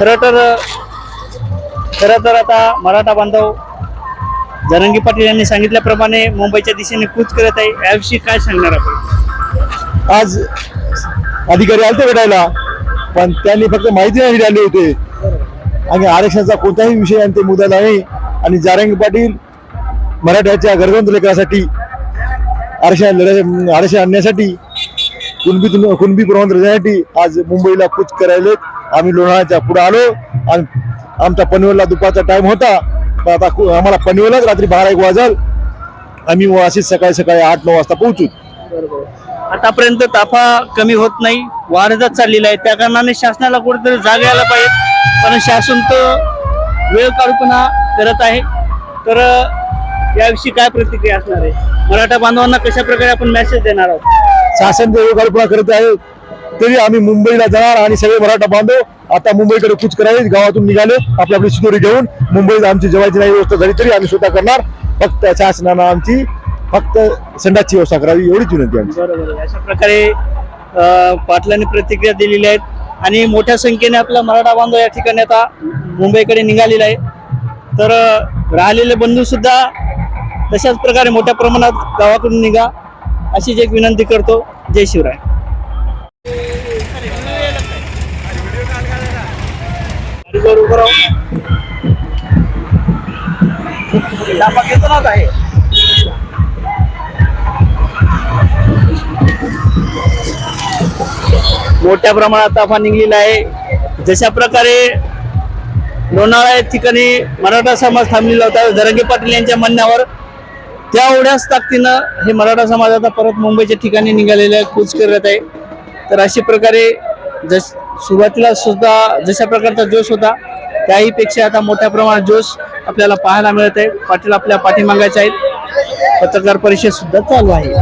खरं तर खरं तर आता मराठा बांधव जरंगी पाटील यांनी सांगितल्याप्रमाणे मुंबईच्या दिशेने कूच करत आहे. याविषयी काय सांगणार आपण? आज अधिकारी आलते भेटायला पण त्यांनी फक्त माहिती नाही दिली होते. आणि आरक्षणाचा कोणताही विषय आणि ते मुद्दा नाही. आणि जारंगी पाटील मराठ्याच्या गरजवंत लेकरासाठी आरक्षण लढा आरक्षण आणण्यासाठी कुणबी कुणबी प्रमाण आज मुंबईला कूच करायले आम्ही लोणावळ्याच्या पुढे आलो आणि आमच्या पनवेलला दुपारचा टाइम होता. पण आता आम्हाला पनवेललाच रात्री बारा एक वाजल. आम्ही अशीच सकाळी सकाळी आठ नऊ वाजता पोहोचू. आतापर्यंत ताफा कमी होत नाही वाढतच चाललेला आहे. त्या कारणाने शासनाला कुठेतरी जाग यायला पाहिजे. पण शासन तर वेळ काढूपणा करत आहे. तर याविषयी काय प्रतिक्रिया असणार आहे? मराठा बांधवांना कशा प्रकारे आपण मेसेज देणार आहोत? शासन जे कल्पना करत आहे तरी आम्ही मुंबईला जाणार आणि सगळे मराठा बांधव आता मुंबईकडे कूच करावे गावातून निघाले आपली आपली शिदोरी घेऊन मुंबईत आमची जेवायची नाही व्यवस्था झाली तरी आम्ही स्वतः करणार. फक्त शासनानं आमची फक्त संडासची व्यवस्था करावी एवढीच विनंती आमची. बरोबर अशा प्रकारे पाटलांनी प्रतिक्रिया दिलेल्या आहेत आणि मोठ्या संख्येने आपला मराठा बांधव या ठिकाणी आता मुंबईकडे निघालेला आहे. तर राहिलेले बंधू सुद्धा तशाच प्रकारे मोठ्या प्रमाणात गावाकडून निघा अशीच एक विनंती करतो. जय शिवराय. उभं राहू. लाफा घेतो ना मोठ्या प्रमाणात ताफा निघलेला आहे जशा प्रकारे लोणावळा या ठिकाणी मराठा समाज थांबलेला होता धरंगे पाटील यांच्या म्हणण्यावर त्या एवढ्याच ताकदीनं हे मराठा समाज आता परत मुंबईच्या ठिकाणी निघालेलं आहे कूच करत आहे तर अशा प्रकारे जस सुरुवातीला सुद्धा जशा प्रकारचा जोश होता त्याही पेक्षा आता मोठ्या प्रमाणात जोश आपल्याला पाहायला मिळत आहे पाटील आपल्या पाठीमागायचे आहेत. पत्रकार परिषद सुद्धा चालू आहे.